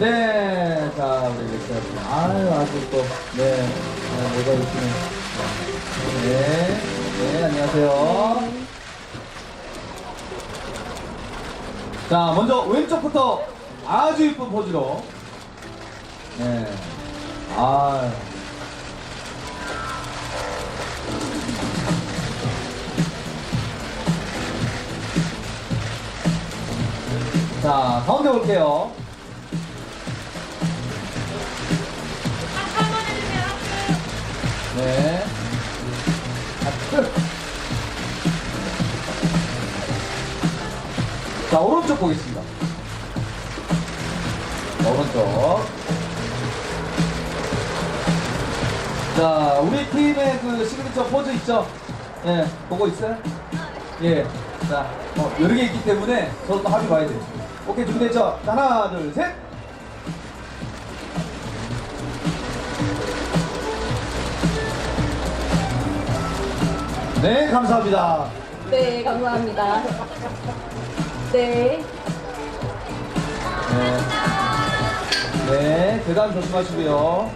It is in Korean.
네, 자, 우리 렉스님. 아유, 아주 또, 네, 아, 뭐가 있으면. 네, 네, 안녕하세요. 자, 먼저 왼쪽부터 아주 이쁜 포즈로. 네. 아 자, 가운데 볼게요. 자, 오른쪽 보겠습니다. 자, 오른쪽. 자, 우리 팀의 그 시그니처 포즈 있죠? 예, 보고 있어요? 예. 자, 어, 여러 개 있기 때문에 저도 또 합의 봐야 돼요. 오케이, 준비됐죠? 자, 하나, 둘, 셋! 네, 감사합니다. 네, 감사합니다. 네. 네. 네, 계단 조심하시고요.